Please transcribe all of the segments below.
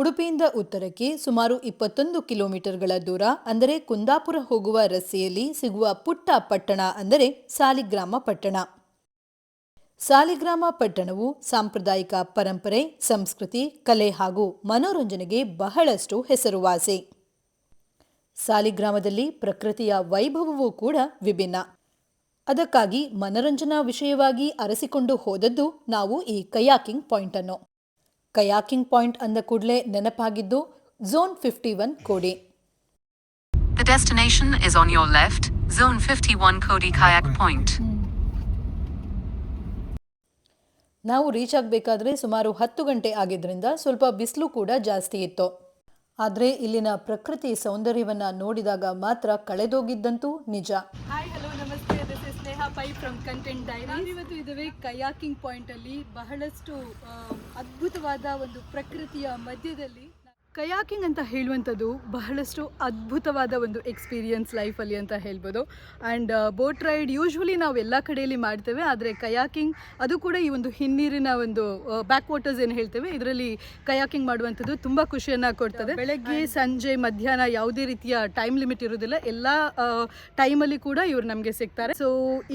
ಉಡುಪಿಯಿಂದ ಉತ್ತರಕ್ಕೆ ಸುಮಾರು ಇಪ್ಪತ್ತೊಂದು ಕಿಲೋಮೀಟರ್ಗಳ ದೂರ, ಅಂದರೆ ಕುಂದಾಪುರ ಹೋಗುವ ರಸ್ತೆಯಲ್ಲಿ ಸಿಗುವ ಪುಟ್ಟ ಪಟ್ಟಣ ಅಂದರೆ ಸಾಲಿಗ್ರಾಮ ಪಟ್ಟಣ. ಸಾಲಿಗ್ರಾಮ ಪಟ್ಟಣವು ಸಾಂಪ್ರದಾಯಿಕ ಪರಂಪರೆ, ಸಂಸ್ಕೃತಿ, ಕಲೆ ಹಾಗೂ ಮನೋರಂಜನೆಗೆ ಬಹಳಷ್ಟು ಹೆಸರುವಾಸಿ. ಸಾಲಿಗ್ರಾಮದಲ್ಲಿ ಪ್ರಕೃತಿಯ ವೈಭವವೂ ಕೂಡ ವಿಭಿನ್ನ. ಅದಕ್ಕಾಗಿ ಮನರಂಜನಾ ವಿಷಯವಾಗಿ ಅರಸಿಕೊಂಡು ಹೋದದ್ದು ನಾವು ಈ ಕಯಾಕಿಂಗ್ ಪಾಯಿಂಟ್ ಅನ್ನು ಕಯಾಕಿಂಗ್ ಪಾಯಿಂಟ್ ಅಂದ ಕೂಡಲೇ ನೆನಪಾಗಿದ್ದು zone fifty one Kodi. The destination is on your left, Zone 51 Cody Kayak Point. ನಾವು ರೀಚ್ ಆಗಬೇಕಾದ್ರೆ ಸುಮಾರು ಹತ್ತು ಗಂಟೆ ಆಗಿದ್ದರಿಂದ ಸ್ವಲ್ಪ ಬಿಸಿಲು ಕೂಡ ಜಾಸ್ತಿ ಇತ್ತು. ಆದರೆ ಇಲ್ಲಿನ ಪ್ರಕೃತಿ ಸೌಂದರ್ಯವನ್ನು ನೋಡಿದಾಗ ಮಾತ್ರ ಕಳೆದೋಗಿದ್ದಂತೂ ನಿಜ. Hi hello namaste this is Sneha Pai from content diary ಇವತ್ತು ಇದ್ದೇವೆ ಕಯಾಕಿಂಗ್ ಪಾಯಿಂಟ್ ಅಲ್ಲಿ ಬಹಳಷ್ಟು ಅದ್ಭುತವಾದ ಒಂದು ಪ್ರಕೃತಿಯ ಮಧ್ಯದಲ್ಲಿ ಕಯಾಕಿಂಗ್ ಅಂತ ಹೇಳುವಂಥದ್ದು ಬಹಳಷ್ಟು ಅದ್ಭುತವಾದ ಒಂದು ಎಕ್ಸ್ಪೀರಿಯನ್ಸ್ ಲೈಫಲ್ಲಿ ಅಂತ ಹೇಳ್ಬೋದು. ಆ್ಯಂಡ್ ಬೋಟ್ ರೈಡ್ ಯೂಶ್ವಲಿ ನಾವು ಎಲ್ಲ ಕಡೆಯಲ್ಲಿ ಮಾಡ್ತೇವೆ ಆದರೆ ಕಯಾಕಿಂಗ್ ಅದು ಕೂಡ ಈ ಒಂದು ಹಿನ್ನೀರಿನ ಒಂದು ಬ್ಯಾಕ್ ವಾಟರ್ಸ್ ಏನು ಹೇಳ್ತೇವೆ ಇದರಲ್ಲಿ ಕಯಾಕಿಂಗ್ ಮಾಡುವಂಥದ್ದು ತುಂಬ ಖುಷಿಯನ್ನು ಕೊಡ್ತದೆ. ಬೆಳಗ್ಗೆ ಸಂಜೆ ಮಧ್ಯಾಹ್ನ ಯಾವುದೇ ರೀತಿಯ ಟೈಮ್ ಲಿಮಿಟ್ ಇರೋದಿಲ್ಲ ಎಲ್ಲ ಟೈಮಲ್ಲಿ ಕೂಡ ಇವರು ನಮಗೆ ಸಿಗ್ತಾರೆ. ಸೊ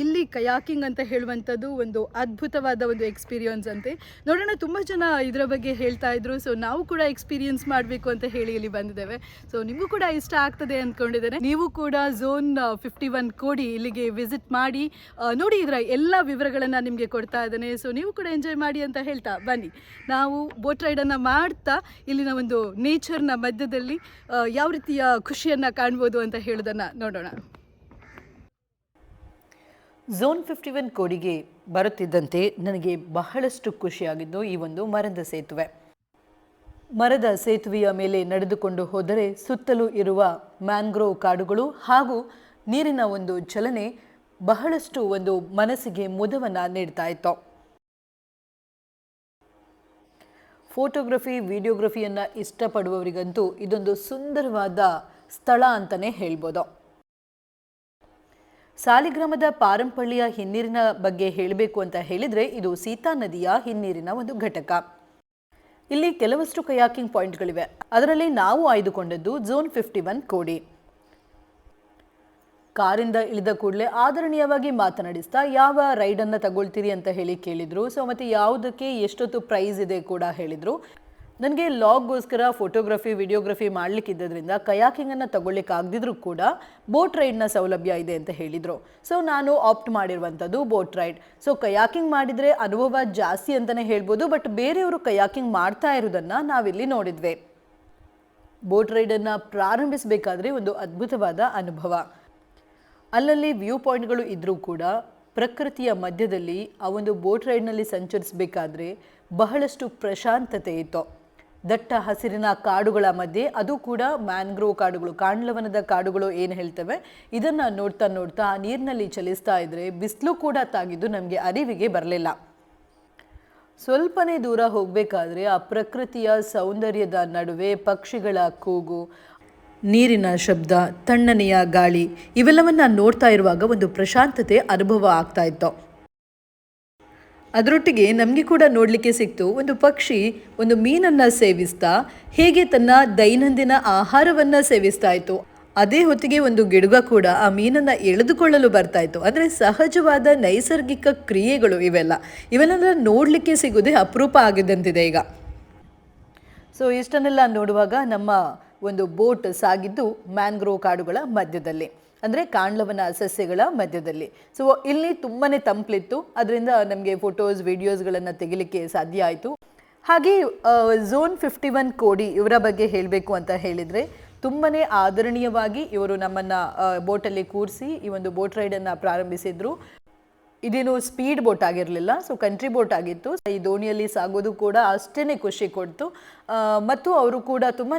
ಇಲ್ಲಿ ಕಯಾಕಿಂಗ್ ಅಂತ ಹೇಳುವಂಥದ್ದು ಒಂದು ಅದ್ಭುತವಾದ ಒಂದು ಎಕ್ಸ್ಪೀರಿಯನ್ಸ್ ಅಂತೆ. ನೋಡೋಣ ತುಂಬ ಜನ ಇದರ ಬಗ್ಗೆ ಹೇಳ್ತಾ ಇದ್ರು ಸೊ ನಾವು ಕೂಡ ಎಕ್ಸ್ಪೀರಿಯನ್ಸ್ ಮಾಡಬೇಕು ಅಂತ ಹೇಳಿ ಇಲ್ಲಿ ಬಂದಿದ್ದೇವೆ. ಸೊ ನಿಮಗೂ ಕೂಡ ಇಷ್ಟ ಆಗ್ತದೆ ಅಂದ್ಕೊಂಡಿದ್ದೇನೆ ನೀವು ಕೂಡ ಝೋನ್ ಫಿಫ್ಟಿ ಒನ್ ಕೋಡಿ ಇಲ್ಲಿಗೆ ವಿಸಿಟ್ ಮಾಡಿ ನೋಡಿ ಇದರ ಎಲ್ಲ ವಿವರಗಳನ್ನು ನಿಮಗೆ ಕೊಡ್ತಾ ಇದ್ದೇನೆ. ಸೊ ನೀವು ಕೂಡ ಎಂಜಾಯ್ ಮಾಡಿ ಅಂತ ಹೇಳ್ತಾ ಬನ್ನಿ. ನಾವು ಬೋಟ್ ರೈಡನ್ನು ಮಾಡ್ತಾ ಇಲ್ಲಿನ ಒಂದು ನೇಚರ್ನ ಮಧ್ಯದಲ್ಲಿ ಯಾವ ರೀತಿಯ ಖುಷಿಯನ್ನು ಕಾಣ್ಬೋದು ಅಂತ ಹೇಳೋದನ್ನು ನೋಡೋಣ. ಝೋನ್ ಫಿಫ್ಟಿ ಒನ್ ಕೋಡಿಗೆ ಬರುತ್ತಿದ್ದಂತೆ ನನಗೆ ಬಹಳಷ್ಟು ಖುಷಿಯಾಗಿದ್ದು ಈ ಒಂದು ಮರದ ಸೇತುವೆ. ಮರದ ಸೇತುವೆಯ ಮೇಲೆ ನಡೆದುಕೊಂಡು ಹೋದರೆ ಸುತ್ತಲೂ ಇರುವ ಮ್ಯಾಂಗ್ರೋವ್ ಕಾಡುಗಳು ಹಾಗೂ ನೀರಿನ ಒಂದು ಚಲನೆ ಬಹಳಷ್ಟು ಒಂದು ಮನಸ್ಸಿಗೆ ಮುದವನ್ನು ನೀಡ್ತಾ ಇತ್ತು. ಫೋಟೋಗ್ರಫಿ, ವಿಡಿಯೋಗ್ರಫಿಯನ್ನು ಇಷ್ಟಪಡುವವರಿಗಂತೂ ಇದೊಂದು ಸುಂದರವಾದ ಸ್ಥಳ ಅಂತಲೇ ಹೇಳ್ಬೋದು. ಸಾಲಿಗ್ರಾಮದ ಪಾರಂಪಳ್ಳಿಯ ಹಿನ್ನೀರಿನ ಬಗ್ಗೆ ಹೇಳಬೇಕು ಅಂತ ಹೇಳಿದರೆ ಇದು ಸೀತಾ ನದಿಯ ಹಿನ್ನೀರಿನ ಒಂದು ಘಟಕ. ಇಲ್ಲಿ ಕೆಲವಷ್ಟು ಕಯಾಕಿಂಗ್ ಪಾಯಿಂಟ್ಗಳಿವೆ. ಅದರಲ್ಲಿ ನಾವು ಆಯ್ದುಕೊಂಡದ್ದು ಝೋನ್ ಫಿಫ್ಟಿ ಒನ್ ಕೋಡಿ. ಕಾರಿಂದ ಇಳಿದ ಕೂಡಲೇ ಆದರಣೀಯವಾಗಿ ಮಾತನಾಡಿಸ್ತಾ, ಯಾವ ರೈಡನ್ನು ತಗೊಳ್ತೀರಿ ಅಂತ ಹೇಳಿ ಕೇಳಿದರು. ಸೊ ಮತ್ತು ಯಾವುದಕ್ಕೆ ಎಷ್ಟೊತ್ತು ಪ್ರೈಸ್ ಇದೆ ಕೂಡ ಹೇಳಿದರು. ನನಗೆ ಲಾಗ್ಗೋಸ್ಕರ ಫೋಟೋಗ್ರಫಿ ವಿಡಿಯೋಗ್ರಫಿ ಮಾಡಲಿಕ್ಕಿದ್ದರಿಂದ ಕಯಾಕಿಂಗನ್ನು ತಗೊಳ್ಳಿಕ್ಕೆ ಆಗದಿದ್ರೂ ಕೂಡ ಬೋಟ್ ರೈಡ್ನ ಸೌಲಭ್ಯ ಇದೆ ಅಂತ ಹೇಳಿದರು. ಸೊ ನಾನು ಆಪ್ಟ್ ಮಾಡಿರುವಂಥದ್ದು ಬೋಟ್ ರೈಡ್ ಸೊ ಕಯಾಕಿಂಗ್ ಮಾಡಿದರೆ ಅನುಭವ ಜಾಸ್ತಿ ಅಂತಲೇ ಹೇಳ್ಬೋದು ಬಟ್ ಬೇರೆಯವರು ಕಯಾಕಿಂಗ್ ಮಾಡ್ತಾ ಇರೋದನ್ನು ನಾವಿಲ್ಲಿ ನೋಡಿದ್ವಿ. ಬೋಟ್ ರೈಡನ್ನು ಪ್ರಾರಂಭಿಸಬೇಕಾದ್ರೆ ಒಂದು ಅದ್ಭುತವಾದ ಅನುಭವ. ಅಲ್ಲಲ್ಲಿ ವ್ಯೂ ಪಾಯಿಂಟ್ಗಳು ಇದ್ದರೂ ಕೂಡ ಪ್ರಕೃತಿಯ ಮಧ್ಯದಲ್ಲಿ ಆ ಒಂದು ಬೋಟ್ ರೈಡ್ನಲ್ಲಿ ಸಂಚರಿಸಬೇಕಾದ್ರೆ ಬಹಳಷ್ಟು ಪ್ರಶಾಂತತೆ ಇತ್ತು. ದಟ್ಟ ಹಸಿರಿನ ಕಾಡುಗಳ ಮಧ್ಯೆ, ಅದು ಕೂಡ ಮ್ಯಾಂಗ್ರೋವ್ ಕಾಡುಗಳು, ಕಾಂಡ್ಲವನದ ಕಾಡುಗಳು ಏನು ಹೇಳ್ತವೆ? ಇದನ್ನು ನೋಡ್ತಾ ನೋಡ್ತಾ ಆ ನೀರಿನಲ್ಲಿ ಚಲಿಸ್ತಾ ಇದ್ರೆ ಬಿಸಿಲು ಕೂಡ ತಾಗಿದ್ದು ನಮಗೆ ಅರಿವಿಗೆ ಬರಲಿಲ್ಲ. ಸ್ವಲ್ಪನೇ ದೂರ ಹೋಗಬೇಕಾದ್ರೆ ಆ ಪ್ರಕೃತಿಯ ಸೌಂದರ್ಯದ ನಡುವೆ ಪಕ್ಷಿಗಳ ಕೂಗು, ನೀರಿನ ಶಬ್ದ, ತಣ್ಣನೆಯ ಗಾಳಿ, ಇವೆಲ್ಲವನ್ನ ನೋಡ್ತಾ ಇರುವಾಗ ಒಂದು ಪ್ರಶಾಂತತೆ ಅನುಭವ ಆಗ್ತಾ ಇತ್ತು. ಅದರೊಟ್ಟಿಗೆ ನಮಗೆ ಕೂಡ ನೋಡಲಿಕ್ಕೆ ಸಿಕ್ತು. ಒಂದು ಪಕ್ಷಿ ಒಂದು ಮೀನನ್ನು ಸೇವಿಸ್ತಾ, ಹೇಗೆ ತನ್ನ ದೈನಂದಿನ ಆಹಾರವನ್ನು ಸೇವಿಸ್ತಾ ಇತ್ತು. ಅದೇ ಹೊತ್ತಿಗೆ ಒಂದು ಗಿಡುಗ ಕೂಡ ಆ ಮೀನನ್ನು ಎಳೆದುಕೊಳ್ಳಲು ಬರ್ತಾ ಇತ್ತು. ಅಂದರೆ ಸಹಜವಾದ ನೈಸರ್ಗಿಕ ಕ್ರಿಯೆಗಳು ಇವೆಲ್ಲ. ಇವೆಲ್ಲ ನೋಡಲಿಕ್ಕೆ ಸಿಗೋದೇ ಅಪರೂಪ ಆಗಿದ್ದಂತಿದೆ ಈಗ. ಸೊ ಇಷ್ಟನ್ನೆಲ್ಲ ನೋಡುವಾಗ ನಮ್ಮ ಒಂದು ಬೋಟ್ ಸಾಗಿದ್ದು ಮ್ಯಾಂಗ್ರೋವ್ ಕಾಡುಗಳ ಮಧ್ಯದಲ್ಲಿ. ಅಂದರೆ ಕಾಂಡ್ಲವನ ಸಸ್ಯಗಳ ಮಧ್ಯದಲ್ಲಿ. ಸೊ ಇಲ್ಲಿ ತುಂಬಾ ತಂಪ್ಲಿತ್ತು. ಅದರಿಂದ ನಮಗೆ ಫೋಟೋಸ್ ವಿಡಿಯೋಸ್ಗಳನ್ನು ತೆಗಿಲಿಕ್ಕೆ ಸಾಧ್ಯ ಆಯಿತು. ಹಾಗೆ ಝೋನ್ ಫಿಫ್ಟಿ ಒನ್ ಕೋಡಿ ಇವರ ಬಗ್ಗೆ ಹೇಳಬೇಕು ಅಂತ ಹೇಳಿದರೆ ತುಂಬಾ ಆದರಣೀಯವಾಗಿ ಇವರು ನಮ್ಮನ್ನು ಬೋಟಲ್ಲಿ ಕೂರಿಸಿ ಈ ಒಂದು ಬೋಟ್ ರೈಡನ್ನು ಪ್ರಾರಂಭಿಸಿದ್ರು. ಇದೇನು ಸ್ಪೀಡ್ ಬೋಟ್ ಆಗಿರಲಿಲ್ಲ ಸೊ ಕಂಟ್ರಿ ಬೋಟ್ ಆಗಿತ್ತು. ಈ ದೋಣಿಯಲ್ಲಿ ಸಾಗೋದು ಕೂಡ ಅಷ್ಟೇ ಖುಷಿ ಕೊಡ್ತು. ಮತ್ತು ಅವರು ಕೂಡ ತುಂಬಾ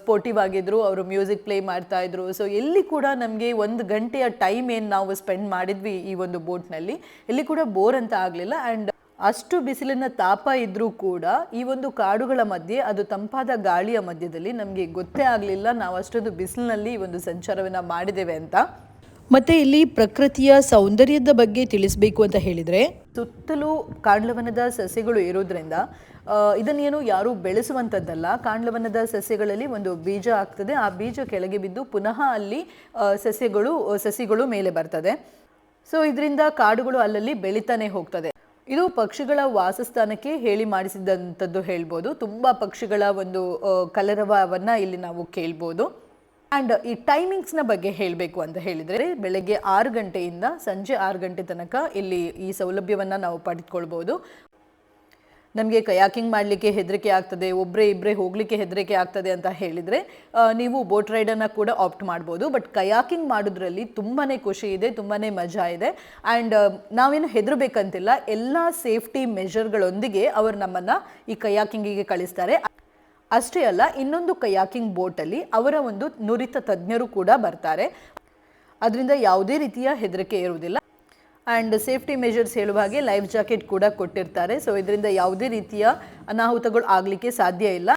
ಸ್ಪೋರ್ಟಿವ್ ಆಗಿದ್ರು, ಅವರು ಮ್ಯೂಸಿಕ್ ಪ್ಲೇ ಮಾಡ್ತಾ ಇದ್ರು. ಸೊ ಎಲ್ಲಿ ಕೂಡ ನಮಗೆ ಒಂದು ಗಂಟೆಯ ಟೈಮ್ ಏನು ನಾವು ಸ್ಪೆಂಡ್ ಮಾಡಿದ್ವಿ ಈ ಒಂದು ಬೋಟ್ನಲ್ಲಿ ಎಲ್ಲಿ ಕೂಡ ಬೋರ್ ಅಂತ ಆಗಲಿಲ್ಲ. ಆ್ಯಂಡ್ ಅಷ್ಟು ಬಿಸಿಲಿನ ತಾಪ ಇದ್ದರೂ ಕೂಡ ಈ ಒಂದು ಕಾಡುಗಳ ಮಧ್ಯೆ, ಅದು ತಂಪಾದ ಗಾಳಿಯ ಮಧ್ಯದಲ್ಲಿ ನಮಗೆ ಗೊತ್ತೇ ಆಗಲಿಲ್ಲ. ನಾವು ಅಷ್ಟೊಂದು ಬಿಸಿಲಿನಲ್ಲಿ ಈ ಒಂದು ಸಂಚಾರವನ್ನು ಮಾಡಿದ್ದೇವೆ ಅಂತ. ಮತ್ತೆ ಇಲ್ಲಿ ಪ್ರಕೃತಿಯ ಸೌಂದರ್ಯದ ಬಗ್ಗೆ ತಿಳಿಸಬೇಕು ಅಂತ ಹೇಳಿದ್ರೆ, ಸುತ್ತಲೂ ಕಾಂಡ್ಲವನದ ಸಸ್ಯಗಳು ಇರೋದ್ರಿಂದ ಇದನ್ನೇನು ಯಾರು ಬೆಳೆಸುವಂಥದ್ದಲ್ಲ. ಕಾಂಡ್ಲವನದ ಸಸ್ಯಗಳಲ್ಲಿ ಒಂದು ಬೀಜ ಆಗ್ತದೆ. ಆ ಬೀಜ ಕೆಳಗೆ ಬಿದ್ದು ಪುನಃ ಅಲ್ಲಿ ಸಸ್ಯಗಳು ಸಸಿಗಳು ಮೇಲೆ ಬರ್ತದೆ. ಸೊ, ಇದರಿಂದ ಕಾಡುಗಳು ಅಲ್ಲಲ್ಲಿ ಬೆಳಿತಾನೆ ಹೋಗ್ತದೆ. ಇದು ಪಕ್ಷಿಗಳ ವಾಸಸ್ಥಾನಕ್ಕೆ ಹೇಳಿ ಮಾಡಿಸಿದಂಥದ್ದು ಹೇಳ್ಬೋದು. ತುಂಬ ಪಕ್ಷಿಗಳ ಒಂದು ಕಲರವವನ್ನು ಇಲ್ಲಿ ನಾವು ಕೇಳ್ಬೋದು. ಆ್ಯಂಡ್ ಈ ಟೈಮಿಂಗ್ಸ್ನ ಬಗ್ಗೆ ಹೇಳಬೇಕು ಅಂತ ಹೇಳಿದರೆ, ಬೆಳಗ್ಗೆ ಆರು ಗಂಟೆಯಿಂದ ಸಂಜೆ ಆರು ಗಂಟೆ ತನಕ ಇಲ್ಲಿ ಈ ಸೌಲಭ್ಯವನ್ನು ನಾವು ಪಡೆದುಕೊಳ್ಬೋದು. ನಮಗೆ ಕಯಾಕಿಂಗ್ ಮಾಡಲಿಕ್ಕೆ ಹೆದರಿಕೆ ಆಗ್ತದೆ ಒಬ್ಬರೇ ಇಬ್ಬರೇ ಹೋಗಲಿಕ್ಕೆ ಹೆದರಿಕೆ ಆಗ್ತದೆ ಅಂತ ಹೇಳಿದರೆ ನೀವು ಬೋಟ್ ರೈಡನ್ನು ಕೂಡ ಆಪ್ಟ್ ಮಾಡ್ಬೋದು. ಬಟ್ ಕಯಾಕಿಂಗ್ ಮಾಡೋದ್ರಲ್ಲಿ ತುಂಬಾ ಖುಷಿ ಇದೆ ತುಂಬಾ ಮಜಾ ಇದೆ. ಆ್ಯಂಡ್ ನಾವೇನು ಹೆದರಬೇಕಂತಿಲ್ಲ, ಎಲ್ಲ ಸೇಫ್ಟಿ ಮೆಷರ್ಗಳೊಂದಿಗೆ ಅವರು ನಮ್ಮನ್ನು ಈ ಕಯಾಕಿಂಗಿಗೆ ಕಳಿಸ್ತಾರೆ. ಅಷ್ಟೇ ಅಲ್ಲ, ಇನ್ನೊಂದು ಕಯಾಕಿಂಗ್ ಬೋಟಲ್ಲಿ ಅವರ ಒಂದು ನುರಿತ ತಜ್ಞರು ಕೂಡ ಬರ್ತಾರೆ. ಅದರಿಂದ ಯಾವುದೇ ರೀತಿಯ ಹೆದರಿಕೆ ಇರುವುದಿಲ್ಲ. ಆ್ಯಂಡ್ ಸೇಫ್ಟಿ ಮೆಷರ್ಸ್ ಹೇಳುವ ಹಾಗೆ ಲೈಫ್ ಜಾಕೆಟ್ ಕೂಡ ಕೊಟ್ಟಿರ್ತಾರೆ. ಸೊ ಇದರಿಂದ ಯಾವುದೇ ರೀತಿಯ ಅನಾಹುತಗಳು ಆಗಲಿಕ್ಕೆ ಸಾಧ್ಯ ಇಲ್ಲ.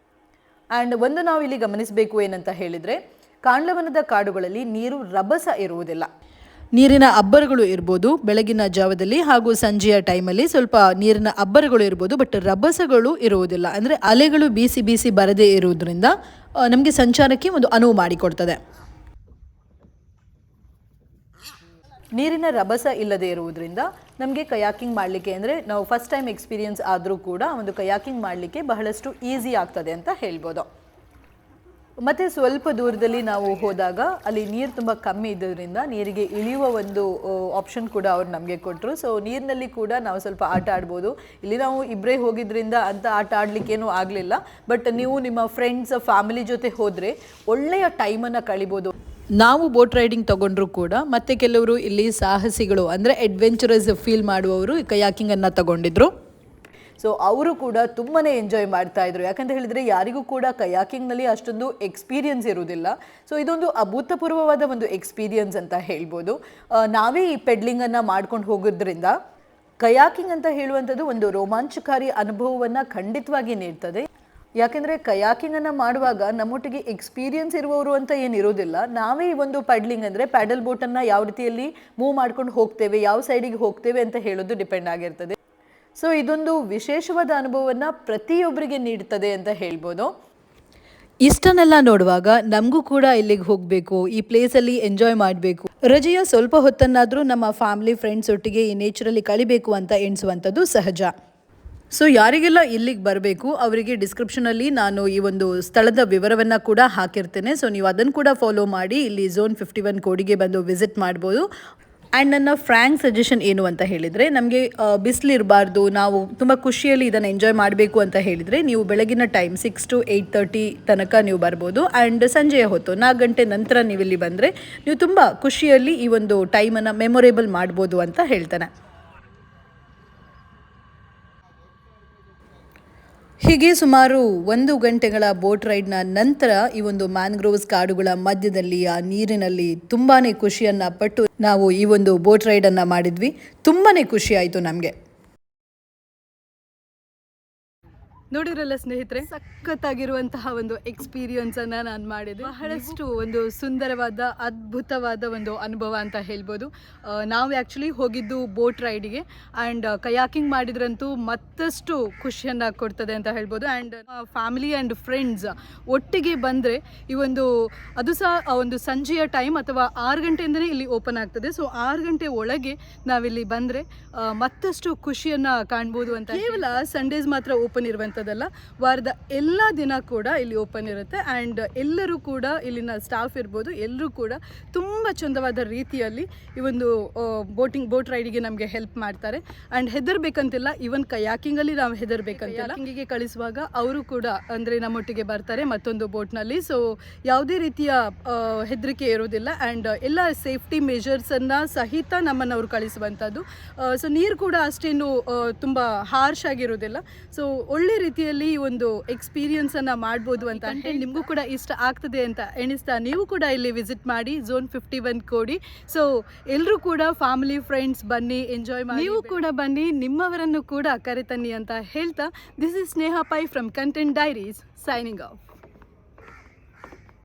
ಆ್ಯಂಡ್ ಒಂದು ನಾವು ಇಲ್ಲಿ ಗಮನಿಸಬೇಕು ಏನಂತ ಹೇಳಿದರೆ ಕಾಂಡ್ಲವನದ ಕಾಡುಗಳಲ್ಲಿ ನೀರು ರಭಸ ಇರುವುದಿಲ್ಲ. ನೀರಿನ ಅಬ್ಬರಗಳು ಇರ್ಬೋದು ಬೆಳಗಿನ ಜಾವದಲ್ಲಿ ಹಾಗೂ ಸಂಜೆಯ ಟೈಮಲ್ಲಿ ಸ್ವಲ್ಪ ನೀರಿನ ಅಬ್ಬರಗಳು ಇರ್ಬೋದು ಬಟ್ ರಭಸಗಳು ಇರುವುದಿಲ್ಲ. ಅಂದರೆ ಅಲೆಗಳು ಬೀಸಿ ಬೀಸಿ ಬರದೇ ಇರುವುದರಿಂದ ನಮಗೆ ಸಂಚಾರಕ್ಕೆ ಒಂದು ಅನುವು ಮಾಡಿಕೊಡ್ತದೆ. ನೀರಿನ ರಭಸ ಇಲ್ಲದೆ ಇರುವುದರಿಂದ ನಮಗೆ ಕಯಾಕಿಂಗ್ ಮಾಡಲಿಕ್ಕೆ ಅಂದರೆ ನಾವು ಫಸ್ಟ್ ಟೈಮ್ ಎಕ್ಸ್ಪೀರಿಯನ್ಸ್ ಆದರೂ ಕೂಡ ಒಂದು ಕಯಾಕಿಂಗ್ ಮಾಡಲಿಕ್ಕೆ ಬಹಳಷ್ಟು ಈಸಿ ಆಗ್ತದೆ ಅಂತ ಹೇಳ್ಬೋದು. ಮತ್ತು ಸ್ವಲ್ಪ ದೂರದಲ್ಲಿ ನಾವು ಹೋದಾಗ ಅಲ್ಲಿ ನೀರು ತುಂಬ ಕಮ್ಮಿ ಇದ್ದರಿಂದ ನೀರಿಗೆ ಇಳಿಯುವ ಒಂದು ಆಪ್ಷನ್ ಕೂಡ ಅವ್ರು ನಮಗೆ ಕೊಟ್ಟರು ಸೊ ನೀರಿನಲ್ಲಿ ಕೂಡ ನಾವು ಸ್ವಲ್ಪ ಆಟ ಆಡ್ಬೋದು. ಇಲ್ಲಿ ನಾವು ಇಬ್ಬರೇ ಹೋಗಿದ್ರಿಂದ ಅಂತ ಆಟ ಆಡಲಿಕ್ಕೇನೂ ಆಗಲಿಲ್ಲ. ಬಟ್ ನೀವು ನಿಮ್ಮ ಫ್ರೆಂಡ್ಸ್ ಫ್ಯಾಮಿಲಿ ಜೊತೆ ಹೋದರೆ ಒಳ್ಳೆಯ ಟೈಮನ್ನು ಕಳಿಬೋದು. ನಾವು ಬೋಟ್ ರೈಡಿಂಗ್ ತಗೊಂಡ್ರು ಕೂಡ ಮತ್ತೆ ಕೆಲವರು ಇಲ್ಲಿ ಸಾಹಸಿಗಳು, ಅಂದರೆ ಅಡ್ವೆಂಚರಸ್ ಫೀಲ್ ಮಾಡುವವರು ಕಯಾಕಿಂಗನ್ನು ತಗೊಂಡಿದ್ರು. ಸೊ ಅವರು ಕೂಡ ತುಂಬಾ ಎಂಜಾಯ್ ಮಾಡ್ತಾ ಇದ್ರು. ಯಾಕಂತ ಹೇಳಿದರೆ ಯಾರಿಗೂ ಕೂಡ ಕಯಾಕಿಂಗ್ನಲ್ಲಿ ಅಷ್ಟೊಂದು ಎಕ್ಸ್ಪೀರಿಯನ್ಸ್ ಇರುವುದಿಲ್ಲ. ಸೊ ಇದೊಂದು ಅಭೂತಪೂರ್ವವಾದ ಒಂದು ಎಕ್ಸ್ಪೀರಿಯನ್ಸ್ ಅಂತ ಹೇಳ್ಬೋದು. ನಾವೇ ಈ ಪೆಡ್ಲಿಂಗ್ ಪೆಡ್ಲಿಂಗನ್ನು ಮಾಡ್ಕೊಂಡು ಹೋಗೋದ್ರಿಂದ ಕಯಾಕಿಂಗ್ ಅಂತ ಹೇಳುವಂಥದ್ದು ಒಂದು ರೋಮಾಂಚಕಾರಿ ಅನುಭವವನ್ನು ಖಂಡಿತವಾಗಿ ನೀಡ್ತದೆ. ಯಾಕೆಂದರೆ ಕಯಾಕಿಂಗನ್ನು ಮಾಡುವಾಗ ನಮ್ಮೊಟ್ಟಿಗೆ ಎಕ್ಸ್ಪೀರಿಯನ್ಸ್ ಇರುವವರು ಅಂತ ಏನಿರೋದಿಲ್ಲ ನಾವೇ ಈ ಒಂದು ಪೆಡ್ಲಿಂಗ್ ಅಂದರೆ ಪ್ಯಾಡಲ್ ಬೋಟನ್ನು ಯಾವ ರೀತಿಯಲ್ಲಿ ಮೂವ್ ಮಾಡ್ಕೊಂಡು ಹೋಗ್ತೇವೆ, ಯಾವ ಸೈಡಿಗೆ ಹೋಗ್ತೇವೆ ಅಂತ ಹೇಳೋದು ಡಿಪೆಂಡ್ ಆಗಿರ್ತದೆ. ಸೊ ಇದೊಂದು ವಿಶೇಷವಾದ ಅನುಭವವನ್ನು ಪ್ರತಿಯೊಬ್ಬರಿಗೆ ನೀಡ್ತದೆ ಅಂತ ಹೇಳ್ಬೋದು. ಇಷ್ಟನ್ನೆಲ್ಲ ನೋಡುವಾಗ ನಮಗೂ ಕೂಡ ಇಲ್ಲಿಗೆ ಹೋಗಬೇಕು, ಈ ಪ್ಲೇಸಲ್ಲಿ ಎಂಜಾಯ್ ಮಾಡಬೇಕು. ರಜೆಯ ಸ್ವಲ್ಪ ಹೊತ್ತನ್ನಾದರೂ ನಮ್ಮ ಫ್ಯಾಮಿಲಿ ಫ್ರೆಂಡ್ಸ್ ಒಟ್ಟಿಗೆ ಈ ನೇಚರಲ್ಲಿ ಕಳಿಬೇಕು ಅಂತ ಎಣಿಸುವಂಥದ್ದು ಸಹಜ. ಸೊ ಯಾರಿಗೆಲ್ಲ ಇಲ್ಲಿಗೆ ಬರಬೇಕು, ಅವರಿಗೆ ಡಿಸ್ಕ್ರಿಪ್ಷನಲ್ಲಿ ನಾನು ಈ ಒಂದು ಸ್ಥಳದ ವಿವರವನ್ನು ಕೂಡ ಹಾಕಿರ್ತೇನೆ. ಸೊ ನೀವು ಅದನ್ನು ಕೂಡ ಫಾಲೋ ಮಾಡಿ ಇಲ್ಲಿ ಝೋನ್ ಫಿಫ್ಟಿ ಒನ್ ಕೋಡಿಗೆ ಬಂದು ವಿಸಿಟ್ ಮಾಡ್ಬೋದು. ಆ್ಯಂಡ್ ನನ್ನ ಫ್ರ್ಯಾಂಕ್ ಸಜೆಷನ್ ಏನು ಅಂತ ಹೇಳಿದರೆ, ನಮಗೆ ಬಿಸಿಲಿರಬಾರ್ದು, ನಾವು ತುಂಬ ಖುಷಿಯಲ್ಲಿ ಇದನ್ನು ಎಂಜಾಯ್ ಮಾಡಬೇಕು ಅಂತ ಹೇಳಿದರೆ, ನೀವು ಬೆಳಗಿನ time six to eight thirty ತನಕ ನೀವು ಬರ್ಬೋದು. ಆ್ಯಂಡ್ ಸಂಜೆಯ ಹೊತ್ತು ನಾಲ್ಕು ಗಂಟೆ ನಂತರ ನೀವು ಇಲ್ಲಿ ಬಂದರೆ, ನೀವು ತುಂಬ ಖುಷಿಯಲ್ಲಿ ಈ ಒಂದು ಟೈಮನ್ನು ಮೆಮೊರೇಬಲ್ ಮಾಡ್ಬೋದು ಅಂತ ಹೇಳ್ತಾನೆ. ಹೀಗೆ ಸುಮಾರು ಒಂದು ಗಂಟೆಗಳ ಬೋಟ್ ರೈಡ್ನ ನಂತರ ಈ ಒಂದು ಮ್ಯಾನ್ಗ್ರೋವ್ಸ್ ಕಾಡುಗಳ ಮಧ್ಯದಲ್ಲಿ, ಆ ನೀರಿನಲ್ಲಿ ತುಂಬಾನೇ ಖುಷಿಯನ್ನ ಪಟ್ಟು ನಾವು ಈ ಒಂದು ಬೋಟ್ ರೈಡನ್ನು ಮಾಡಿದ್ವಿ. ತುಂಬಾನೇ ಖುಷಿ ನಮಗೆ. ನೋಡಿರಲ್ಲ ಸ್ನೇಹಿತರೆ? ಸಖತ್ತಾಗಿರುವಂತಹ ಒಂದು ಎಕ್ಸ್ಪೀರಿಯನ್ಸ್ ಅನ್ನ ನಾನು ಮಾಡಿದೆ. ಬಹಳಷ್ಟು. ಒಂದು ಸುಂದರವಾದ ಅದ್ಭುತವಾದ ಒಂದು ಅನುಭವ ಅಂತ ಹೇಳ್ಬೋದು. ನಾವು ಆ್ಯಕ್ಚುಲಿ ಹೋಗಿದ್ದು ಬೋಟ್ ರೈಡಿಗೆ ಆ್ಯಂಡ್ ಕಯಾಕಿಂಗ್ ಮಾಡಿದ್ರಂತೂ ಮತ್ತಷ್ಟು ಖುಷಿಯನ್ನು ಕೊಡ್ತದೆ ಅಂತ ಹೇಳ್ಬೋದು. ಆ್ಯಂಡ್ ಫ್ಯಾಮಿಲಿ ಆ್ಯಂಡ್ ಫ್ರೆಂಡ್ಸ್ ಒಟ್ಟಿಗೆ ಬಂದರೆ ಈ ಒಂದು ಅದು ಸಹ ಒಂದು ಸಂಜೆಯ ಟೈಮ್ ಅಥವಾ ಆರು ಗಂಟೆಯಿಂದನೇ ಇಲ್ಲಿ ಓಪನ್ ಆಗ್ತದೆ. ಸೊ ಆರು ಗಂಟೆ ಒಳಗೆ ನಾವಿಲ್ಲಿ ಬಂದರೆ ಮತ್ತಷ್ಟು ಖುಷಿಯನ್ನು ಕಾಣ್ಬೋದು ಅಂತ ಕೇವಲ ಸಂಡೇಸ್ ಮಾತ್ರ ಓಪನ್ ಇರುವಂಥದ್ದಲ್ಲ ವಾರದ ಎಲ್ಲ ದಿನ ಕೂಡ ಇಲ್ಲಿ ಓಪನ್ ಇರುತ್ತೆ. ಆ್ಯಂಡ್ ಎಲ್ಲರೂ ಕೂಡ ಇಲ್ಲಿನ ಸ್ಟಾಫ್ ಇರ್ಬೋದು ಎಲ್ಲರೂ ಕೂಡ ತುಂಬ ಚಂದವಾದ ರೀತಿಯಲ್ಲಿ ಈ ಒಂದು ಬೋಟಿಂಗ್ ಬೋಟ್ ರೈಡಿಗೆ ನಮಗೆ ಹೆಲ್ಪ್ ಮಾಡ್ತಾರೆ. ಆ್ಯಂಡ್ ಹೆದರ್ಬೇಕಂತಿಲ್ಲ ಇವನ್ ಕಯಾಕಿಂಗಲ್ಲಿ ನಾವು ಹೆದರ್ಬೇಕಂತಿಲ್ಲ. ಹಿಂಗಿಗೆ ಕಳಿಸುವಾಗ ಅವರು ಕೂಡ ಅಂದರೆ ನಮ್ಮೊಟ್ಟಿಗೆ ಬರ್ತಾರೆ ಮತ್ತೊಂದು ಬೋಟ್ನಲ್ಲಿ ಸೊ ಯಾವುದೇ ರೀತಿಯ ಹೆದರಿಕೆ ಇರೋದಿಲ್ಲ ಆ್ಯಂಡ್ ಎಲ್ಲ ಸೇಫ್ಟಿ ಮೆಷರ್ಸನ್ನು ಸಹಿತ ನಮ್ಮನ್ನು ಅವರು ಕಳಿಸುವಂಥದ್ದು ಸೊ ನೀರು ಕೂಡ ಅಷ್ಟೇನು ತುಂಬ ಹಾರ್ಶ್ ಆಗಿರೋದಿಲ್ಲ ಸೊ ಒಳ್ಳೆ ರೀತಿಯಲ್ಲಿ ಒಂದು ಒಂದು ಎಕ್ಸ್ಪೀರಿಯನ್ಸನ್ನು ಮಾಡ್ಬೋದು ಅಂತ ಹೇಳಿ ನಿಮಗೂ ಕೂಡ ಇಷ್ಟ ಆಗ್ತದೆ ಅಂತ ಎಣಿಸ್ತಾ ನೀವು ಕೂಡ ಇಲ್ಲಿ ವಿಸಿಟ್ ಮಾಡಿ zone fifty one Kodi. So ಎಲ್ಲರೂ ಕೂಡ ಫ್ಯಾಮಿಲಿ ಫ್ರೆಂಡ್ಸ್ ಬನ್ನಿ ಎಂಜಾಯ್ ಮಾಡಿ. ನೀವು ಕೂಡ ಬನ್ನಿ ನಿಮ್ಮವರನ್ನು ಕೂಡ ಕರೆತನ್ನಿ ಅಂತ ಹೇಳ್ತಾ this is Sneha Pai from content diaries signing off